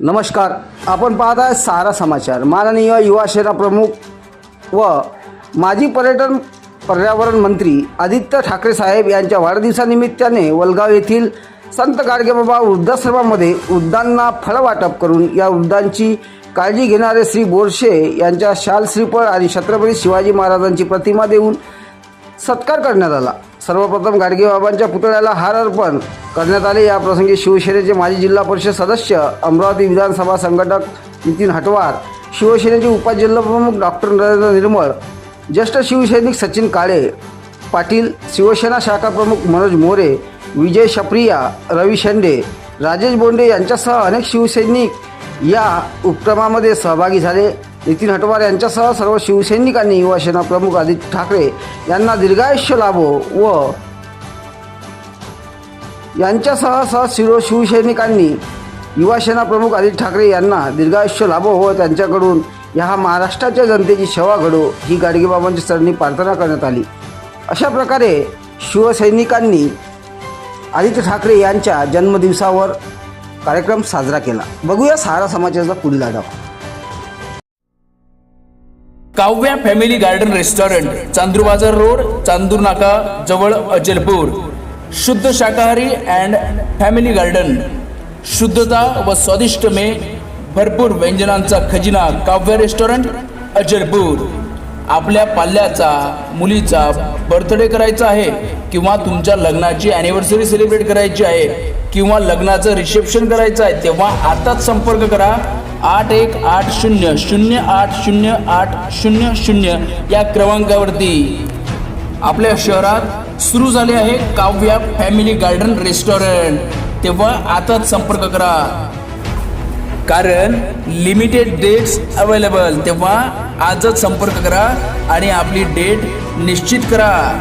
नमस्कार. आपण पाहत आहे सारा समाचार. माननीय युवा सेना प्रमुख व माजी पर्यटन पर्यावरण मंत्री आदित्य ठाकरे साहेब यांच्या वाढदिवसानिमित्ताने वलगाव येथील संत गाडगेबाबा वृद्धाश्रमामध्ये वृद्धांना फळं वाटप करून या वृद्धांची काळजी घेणारे श्री बोरशे यांच्या शाल श्रीफळ आणि छत्रपती शिवाजी महाराजांची प्रतिमा देऊन सत्कार करण्यात आला. सर्वप्रथम गाडगेबाबांच्या पुतळ्याला हार अर्पण करण्यात आले. या प्रसंगी शिवसेनेचे माजी जिल्हा परिषद सदस्य अमरावती विधानसभा संघटक नितीन हटवार शिवसेनेचे उपजिल्हाप्रमुख डॉक्टर नरेंद्र निर्मळ ज्येष्ठ शिवसैनिक सचिन काळे पाटील शिवसेना शाखा प्रमुख मनोज मोरे विजय शप्रिया रवी शेंडे राजेश बोंडे यांच्यासह अनेक शिवसैनिक या उपक्रमामध्ये सहभागी झाले. नितीन हटवार यांच्यासह सर्व शिवसैनिकांनी युवासेना प्रमुख आदित्य ठाकरे यांना दीर्घायुष्य लाभो व यांच्यासह सह शिरो शिवसैनिकांनी युवासेना प्रमुख आदित्य ठाकरे यांना दीर्घायुष्य लाभो व त्यांच्याकडून ह्या महाराष्ट्राच्या जनतेची सेवा घडो ही गाडगेबाबांची चरणी प्रार्थना करण्यात आली. अशा प्रकारे शिवसैनिकांनी आदित्य ठाकरे यांच्या जन्मदिवसावर कार्यक्रम साजरा केला. बघूया सारा समाजाचा पुढील आढावा. Kavya family garden restaurant Chandur Bazar road Chandur नाका जवळ अचलपूर शुद्ध शाकाहारी अँड फॅमिली गार्डन. शुद्धता व स्वादिष्ट मे भरपूर व्यंजनांचा खजिना काव्य रेस्टॉरंट अचलपूर आपल्या पाल्याचा मुलीचा बर्थडे करायचा आहे किंवा तुमच्या लग्नाची अॅनिव्हर्सरी सेलिब्रेट करायची आहे किंवा लग्नाचं रिसेप्शन करायचं आहे तेव्हा आताच संपर्क करा. आठ एक आठ शून्य शून्य आठ शून्य आठ शून्य शून्य या क्रमांकावरती आपल्या शहरात सुरू झाले आहे काव्या फॅमिली गार्डन रेस्टॉरंट. तेव्हा आताच संपर्क करा. कारण लिमिटेड डेट्स अवेलेबल. तेव्हा आजच संपर्क करा आणि आपली डेट निश्चित करा.